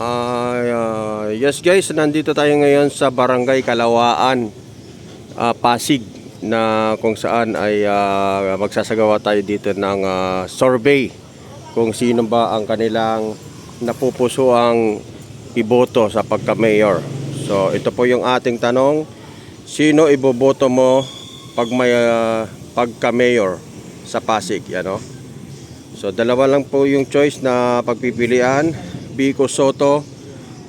Ah, yes guys, nandito tayo ngayon sa Barangay Kalawaan, ah, Pasig na kung saan ay ah, magsasagawa tayo dito ng ah, survey kung sino ba ang kanilang napupuso ang iboto sa pagka-mayor. So ito po yung ating tanong, sino iboboto mo pag may ah, pagka-mayor sa Pasig, ano? So dalawa lang po yung choice na pagpipilian, Vico Soto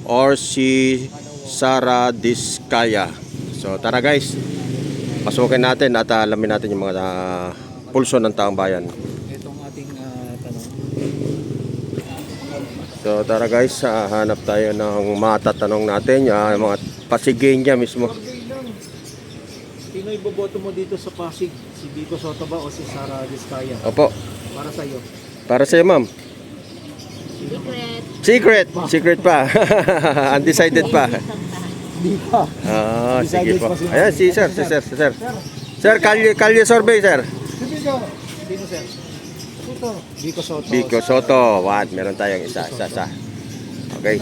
or si Sara Diskaya. So tara guys, pasukin natin at alamin natin yung mga ah, pulso ng taong bayan. Itong ating ah, tanong. So tara guys, ah, hanap tayo ng matatanong natin, yung mga pasigin niya mismo. Sino iboboto mo dito sa Pasig? Si Vico Soto ba o si Sara Vizcaya? Opo, Para sa iyo. para sa iyo ma'am. Secret! Secret pa. Undecided pa. Hindi pa. Ah, sige po. Ayan, si sir, si sir, si sir. Sir, kalye, kalye survey, sir. Sino sir? Soto. Vico Soto. Vico Soto. What? Meron tayong isa, isa, isa. Okay.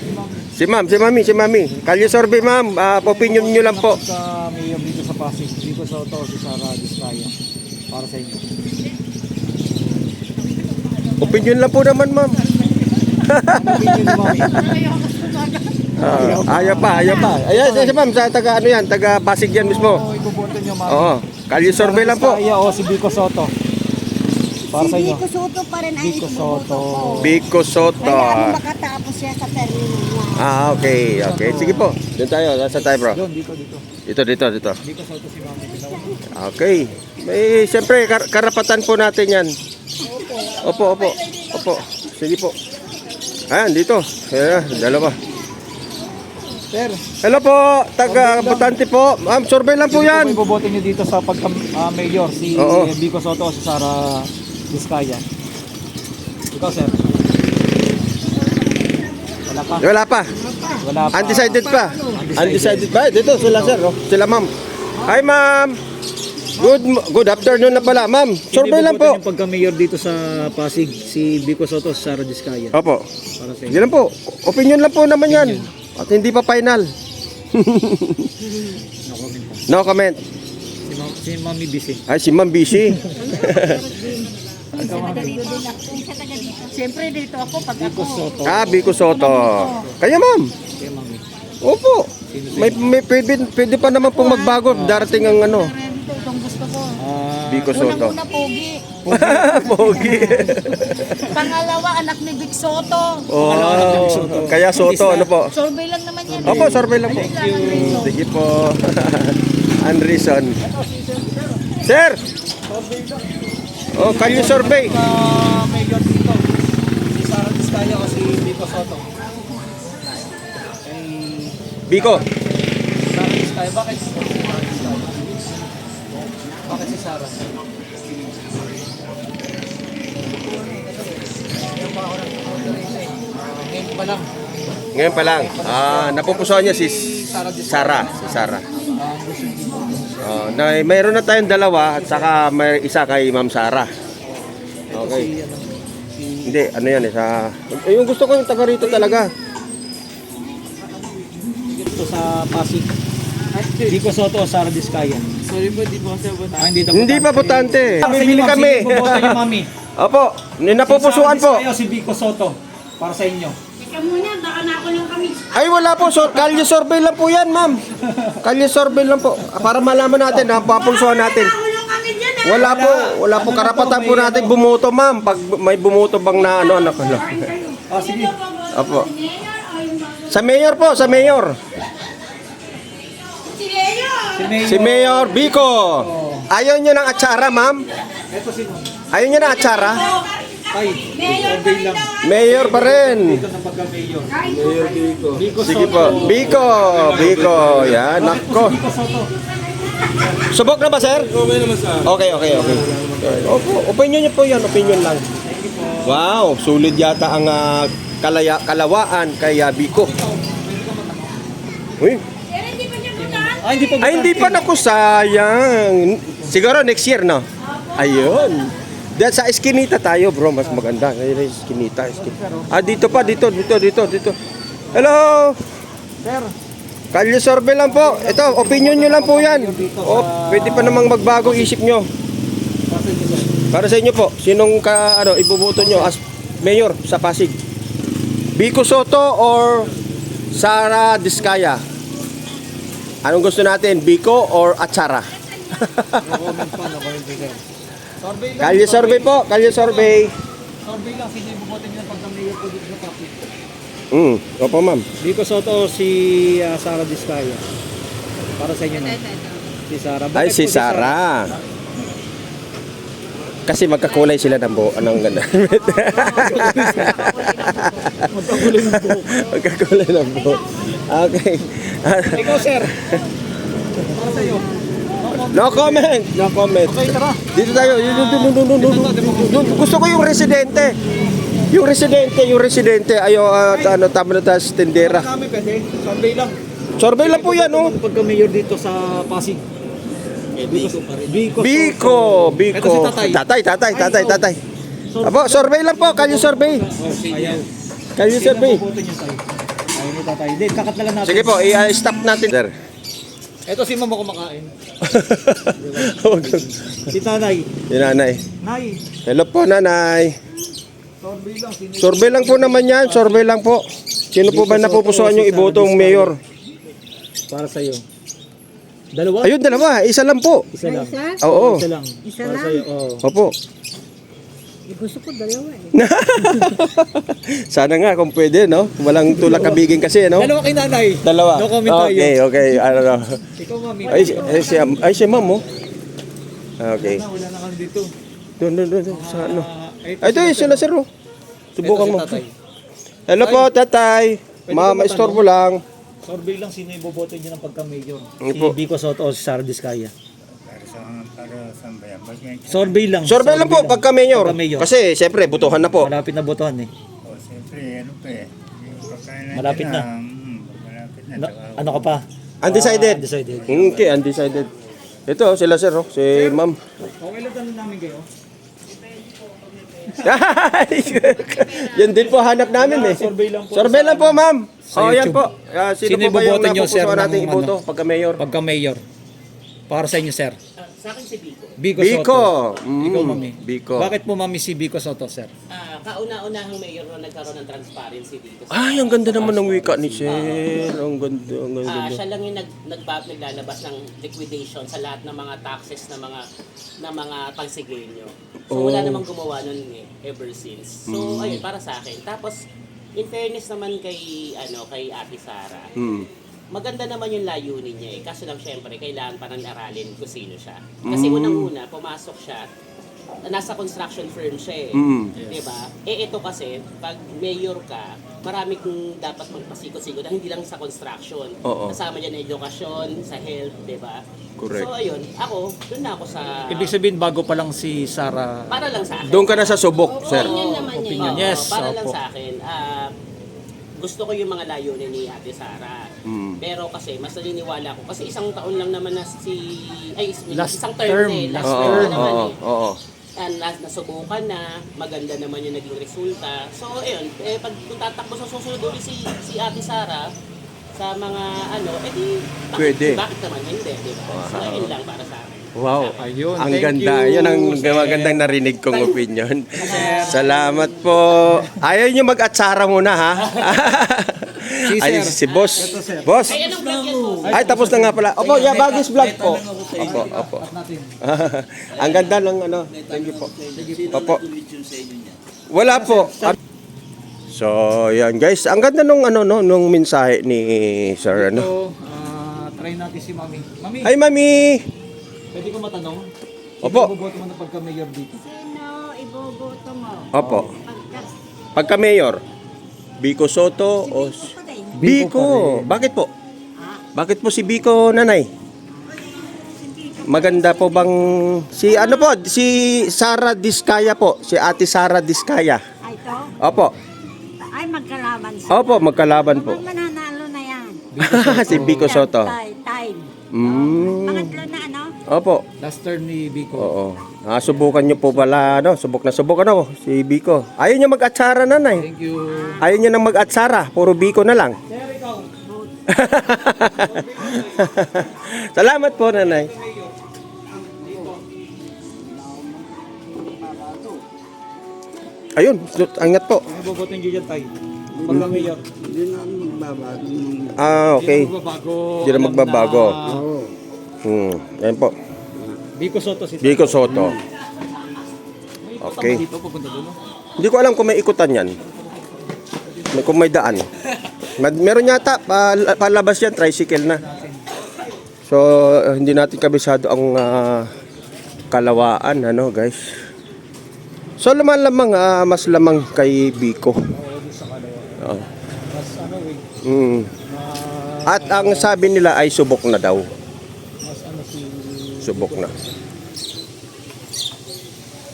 Si ma'am, si mami, si mami. Kalye survey, ma'am. Ah, opinion nyo lang po. Sa mayor dito sa Pasig. Vico Soto si Sara Vizcaya? Para sa inyo. Opinion lang po naman, ma'am. Ah, ayaw pa, ayaw pa. Ayan, si, si ma'am, sa taga ano yan, taga Pasig yan mismo. Ano iboboto niyo Mami? Oo. Kalye survey lang po. Vizcaya o si Vico Soto? Para sa si inyo. Vico Soto pa rin ang Vico Soto. ko. Vico Soto. Kaya makatapos siya sa termino niya. Ah, okay, okay. Sige po. Doon tayo, nasa tayo, bro. Doon, dito, dito. Dito, dito, dito. Vico Soto si Mami. Dalawa. Okay. May siyempre kar- karapatan po natin 'yan. Opo, opo. Opo. Sige po. Ayan, dito. Ayan, dalawa. Sir, Hello po, taga botante po. Ma'am, survey lang po 'yan. po iboboto niyo dito sa pagka-mayor? si Oo. Vico Soto o si Sara Vizcaya? Ikaw, sir? Wala pa? Wala pa. Wala pa. Undecided pa. Undecided pa. Dito sila sir, oh. sila ma'am. Hi ma'am. Good good afternoon na pala, ma'am. Survey lang po. Yung pagka-mayor dito sa Pasig, si Vico Soto Sara Vizcaya? Opo. Para sa inyo. lang po. Opinion lang po naman 'yan. At hindi pa final. No comment pa. No comment. Si, Ma- si Mami Busy. Ay, si Ma'am busy. Siyempre dito ako pag Vico ako. Soto. Ah, Vico Soto. Kaya ma'am. Kay Mami. Opo. Sa May, may pwede, pwede pa naman pong magbago. Darating ang ano. Ito, itong gusto ko. Vico Soto. Unang-una pogi. Pogi. Pangalawa, anak ni Vic Soto. Oh, kaya Soto, ano po? Survey lang naman yan. Opo, survey lang po. Thank you. Sige po. Unreason. Sir! Oh, kalye survey. pagka-mayor dito, si Sara Vizcaya o si Vico Soto? Biko. Sara Vizcaya, bakit? Bakit si Sara? Ngayon pa lang. Ngayon pa lang. Ah, napupusuan niya si Sara. Si Sara. Ah, gusto niyo Oh, na, mayroon na tayong dalawa at saka may isa kay Ma'am Sara. Okay. Hindi, ano yan eh, sa... Eh, yung gusto ko yung taga rito talaga. dito sa Pasig. Vico Soto o Sara Vizcaya? Sorry po, di po sa Ah, hindi, Hindi pa botante. Sa Bibili kami. Sino boboto niyo, mami? Opo, napupusuan Si po. Vizcaya o si Vico Soto? Para sa inyo. Ika muna, baka na ako lang kami. Ay, wala po. So, kalye survey lang po yan, ma'am. Kalye survey lang po. Para malaman natin, napapulsuhan natin. Kami dyan eh. Wala po, wala po. Karapatan po natin bumoto, ma'am. Pag may bumoto bang na ano, anak ko lang. Ah, sige. Opo. Sa mayor po, sa mayor. Si Mayor. Si Mayor Bico. Ayaw nyo ng atsara, ma'am? Ito si Ayaw nyo ng atsara? Ay, survey lang. Mayor pa rin. Dito pagka-mayor. Mayor Vico. Vico Sige po. Bico, Bico. Yan, nako. Soto. Subok na ba, sir? Okay naman, sir. Okay, okay, okay. Opo, opinion niyo po yan. Opinion lang. Wow, sulit yata ang ah, kalaya, kalawaan kay ah, Bico. Uy, Pero hindi pa niya butaan. Ay, hindi pa. ay hindi pa naku sayang. Siguro next year, no? Ayun. Dahil sa Eskinita tayo, bro, mas maganda. Ayun, Eskinita, Eskinita. Ah, dito pa, dito, dito, dito, dito. Hello! Sir, Kalye survey lang po. Ito, opinion nyo lang po yan. O, pwede pa namang magbago isip nyo. Para sa inyo po, sinong ka, ano, ibubuto nyo as mayor sa Pasig? Biko Soto or Sara Diskaya? Anong gusto natin, Biko or Atsara? Survey lang. Kalye survey po, kalye survey. Survey lang, sino yung buboto niyo pagka mayor po dito sa Pasig? Hmm, opo ma'am. Biko Soto si uh, Sara Diskaya. Para sa inyo na. Si Sara. Ay, Bakit si po Sara. Kasi magkakulay sila ng buo. Anong ganda? Magkakulay ng buhok. magkakulay ng buo. Okay. Ikaw, sir. Para sa iyo. no comment. No comment. Okay, tara. Dito tayo. Dun, dun, dun, dun, dun, dun. Gusto ko yung residente. Yung residente, yung residente. Ayo, ah, ano, tama na tayo sa tindera. Kami pwede. Survey lang. Survey lang po yan, oh. Pagka mayor dito sa Pasig. Biko rin. Biko. Biko, Biko. Tatay. Tatay, tatay, tatay, tatay. Abo, survey lang po. Kalye survey. Ayaw. Kalye Sino survey. Ni tatay. Hindi, kakat na lang natin. Sige po, i-stop natin. Sir. Ito si mama kumakain. Huwag Si tanay. Yung nanay. Nay. Hello po, nanay. Survey lang. Survey lang po naman yan. Survey lang po. Sino po ba napupusuan yung ibotong mayor? para sa iyo? Dalawa? Ayun, dalawa. Isa lang po. Isa lang. Oo. Isa lang. Isa Para lang? Opo. Gusto ko dalawa eh. Sana nga kung pwede, no? Walang tulak kabigin kasi, no? Dalawa kay nanay. Dalawa. No comment tayo. Okay, okay. Ano, no. Ikaw, mami. Ay, si- ay, si, ay, si ma'am, oh. Okay. Na, wala na kami dito. Doon, doon, doon. Sa ano? Ito Ay, ito, si yun sila, sir, oh. Subukan mo. Hello po, tatay. Ma'am, istorbo lang. Survey lang sino yung boboto niyo ng pagka-mayor. Ano Si po? Biko Soto o si Sara Diskaya. Para sa para sa bayan. Bakit Survey lang. Survey lang po, pagka mayor. Pagka-mayor. Kasi, siyempre, butuhan na po. Malapit na botohan eh. oh, siyempre, ano pa eh. Yung pagkain natin Malapit na. mm, malapit na. Na, Tsaka- ano ka pa? Undecided. Ah, undecided. Okay, undecided. Ito, sila, sir, oh. Si ma'am. Okay lang tanong namin kayo. yan din po hanap namin eh. Survey lang po. Survey lang po, ma'am. Sa Oh, yan YouTube. po. Ah, sino, Sino po ba yung iboboto nyo, sir, napupusuan natin ng iboto pagka mayor? Pagka-mayor. Para sa inyo, sir. Sa akin si Biko. Biko, Biko. Soto. Mm, Ikaw, mami. Biko. Bakit po, mami, si Biko Soto, sir? Ah, kauna-unahang mayor na nagkaroon ng transparency dito. sa- Ay, ang ganda naman ng wika ni Sir. Ang ganda, ang ganda. Ah, siya lang yung nag, nagba- naglalabas ng liquidation sa lahat ng mga taxes na mga na mga pagsigenyo. So wala Oh. namang gumawa nun eh, ever since. So Mm. ayun para sa akin. Tapos in fairness naman kay ano kay Ate Sara. Hmm. Maganda naman yung layunin niya eh. Kaso lang syempre, kailangan pa nang aralin kung sino siya. Kasi Mm. unang-una, pumasok siya, nasa construction firm siya eh. Mm. Di ba? Eh ito kasi, pag mayor ka, marami kong dapat magpasikot-sikot na hindi lang sa construction. Oo. Kasama dyan ang edukasyon, sa health, di ba? Correct. So ayun, ako, doon na ako sa... Ibig sabihin, bago pa lang si Sara. para lang sa akin. Doon ka na sa subok, sir. Opinion naman niya. Opinion. Yes, para lang opo. sa akin, ah, gusto ko yung mga layunin ni Ate Sara. Mm. Pero kasi, mas naniniwala ko. Kasi isang taon lang naman na si... Ay, Last isang term, term, eh. Last Oo, term na oo, naman oo, eh. oo. And nas, nasubukan na, maganda naman yung naging resulta. So, ayun, eh, pag kung tatakbo sa susunod ulit si, si Ate Sara, sa mga ano, edi, bakit, Pwede. bakit naman hindi, di ba? So, ayun lang para sa akin. Wow. Ayun, Ang thank ganda. you, Yan ang sir. magandang narinig kong opinion. Salamat po. Ayaw nyo mag-atsara muna, ha? Si Ay, sir. si boss. Boss. Ay, tapos na nga pala. Opo, Yabagis vlog po. Opo, opo. Ang ganda ng ano. Thank you po. Opo. Wala po. So, yan guys. Ang ganda nung ano no, nung mensahe ni Sir ano. Ito, ah, try natin si mami. Mami, Ay, mami. Pwede ko matanong? Opo. Sino boboto mo na pagka-mayor dito? Sino iboboto mo? Opo. Pagka... Pagka mayor, Biko Soto o Biko pa din. Biko. Bakit po? Ah, Bakit po si Biko, nanay? Maganda po bang si ano po, si Sara Diskaya po, si Ate Sara Diskaya. ay to? Opo. Ay, magkalaban sila. Opo, magkalaban po. Mukhang mananalo na yan. si Biko Soto. Time. Mm. Pangatlo na? Opo. Last term ni Biko. Oo. Ah, subukan niyo po pala, ano, subok na subok ano, si Biko. Ayaw niya mag-atsara nanay. Thank you. Ayaw niya nang mag-atsara, puro Biko na lang. Salamat po, nanay. Ayun, angat po. Ano boboto niyo dyan, Tay? Pagka mayor. Ah, okay. Hindi na magbabago. Hindi na magbabago. na Hmm, ayun po. Biko Soto si Biko Soto. Okay. Dito, pupunta doon. Hindi ko alam kung may ikutan yan. May- Kung may daan. Meron yata, pa, palabas yan, tricycle na. So, uh, hindi natin kabisado ang ah, kalawaan, ano guys. So, laman lamang, ah, mas lamang kay Biko. Eh, Mm. At ang sabi nila ay subok na daw. Subok na.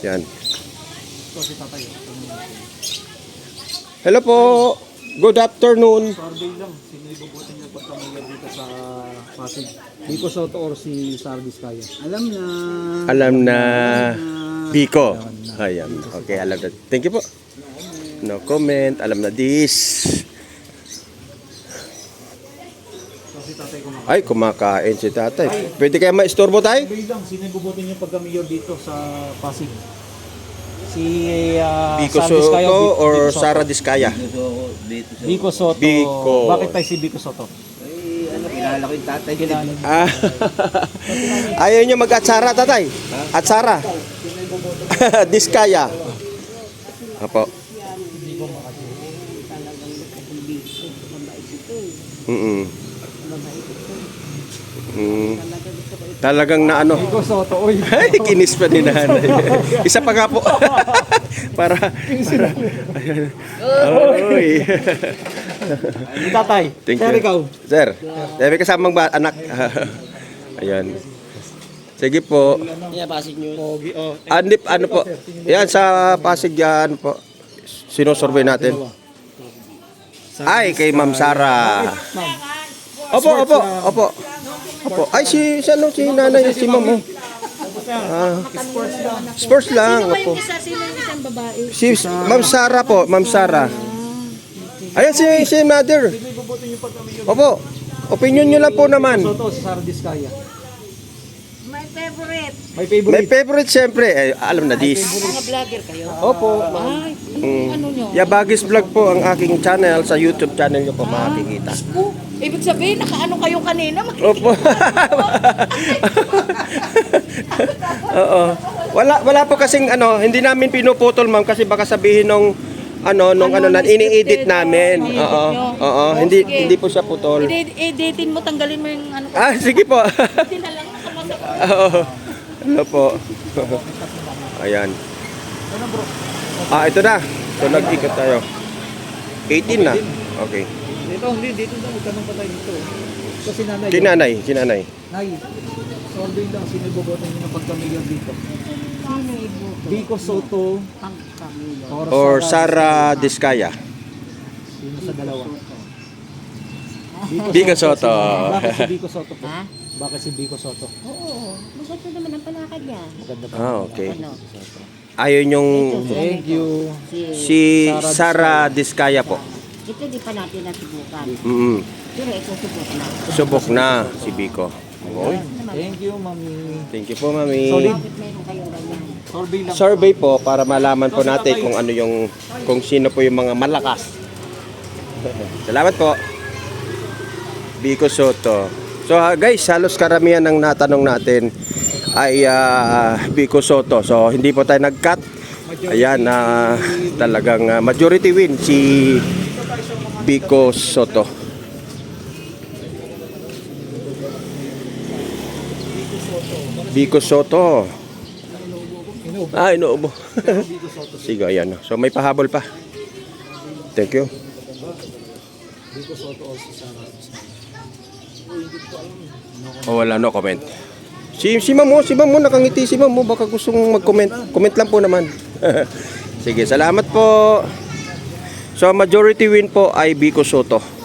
Yan. Hello po. Good afternoon. Survey lang. Niyo pagka mayor dito sa Pasig? Biko Soto or si Sardis Kaya? Alam na. Alam na Biko. Ayan. Okay, alam na. Thank you po. No comment. Alam na this. So si Tatay kumakain. Ay, kumakain si tatay. Pwede kaya maistorbo tayo? Survey lang. Sino iboboto niyo pagka mayor dito sa Pasig? Si uh, Biko Sardis Kaya Soto Bi- or Biko Soto? Sara Diskaya? Biko Soto. Biko. Bakit tayo si Biko Soto? Kilala ko yung tatay. Kilala. Ah. Ayaw niyo mag-atsara, tatay? Atsara? Diskaya. Apo. Mm mm. Talagang na ano. Ay, kinis pa ni nanay. Isa pa nga po. para, para. Ayan. Oy. Tatay. Thank Sir, you. ikaw. Sir, may kasamang ba, anak. Ayan. Sige po. Yeah, Pasig News. Pogi. Oh. Andip, ano po? Yan, sa Pasig yan po. Sinusurvey natin. Ay, kay Ma'am Sara. Opo, opo, opo. Opo. Ay, si, si, ano, si nanay, si Ma'am. oh. Ah, sports lang. Opo. isa, sino yung isang babae? Si Ma'am Sara po, Ma'am Sara. Ayan si, si mother. Opo. Opinion nyo lang po naman. Soto, si Sardis Kaya. My favorite. May May favorite. favorite siyempre. Eh, alam na this. Mga vlogger kayo? Opo. Ay, Mm. ano nyo? Yabagis Vlog po ang aking channel. Sa YouTube channel nyo po makikita. Oh, ibig sabihin, nakaano kayo kanina? Opo. Oo. Wala wala po kasing ano, hindi namin pinuputol ma'am kasi baka sabihin nung ano nung ano, na ini-edit namin. Oo. Oo, hindi hindi po siya putol. I-editin mo, tanggalin mo yung ano. Ah, sige po. Hindi na lang. Oo. Ano po? Ayan. Ah, ito na. So nag-ikot tayo. 18 na. Okay. Dito, hindi. Dito na. Magtanong pa tayo dito. So si nanay. Kinanay, kinanay. Nay. Survey lang. Sino iboboto niyo ng pagka-mayor dito? Biko Soto. Or Sara Diskaya. Sino sa dalawa? Biko Soto. Bakit si Biko Soto po? Bakit si Biko Soto? Oo, maganda naman ang palakad niya. Maganda pa. Ah, okay. Ano? Ayaw yung Thank you. Si, Sara Diskaya po. ito di pa natin nasubukan. Mm. Pero ito subok na. Subok na si Biko. Okay. Thank you, mami. Thank you po, Mami. Bakit meron kayong ganyan? Survey lang. Survey po para malaman po natin kung ano yung kung sino po yung mga malakas. Salamat po. Biko Soto. So ah, guys, halos karamihan ng natanong natin ay ah, Biko Soto. So hindi po tayo nag-cut. Ayan na talagang ah, majority win si Biko Soto. Biko Soto. Ah, inuubo. Sige, ayan. So may pahabol pa. Thank you. Oh, wala no comment. Si si Ma'am, oh, si Ma'am, oh, nakangiti si Ma'am, oh, baka gustong mag-comment. Comment lang po naman. Sige, salamat po. So majority win po ay Biko Soto.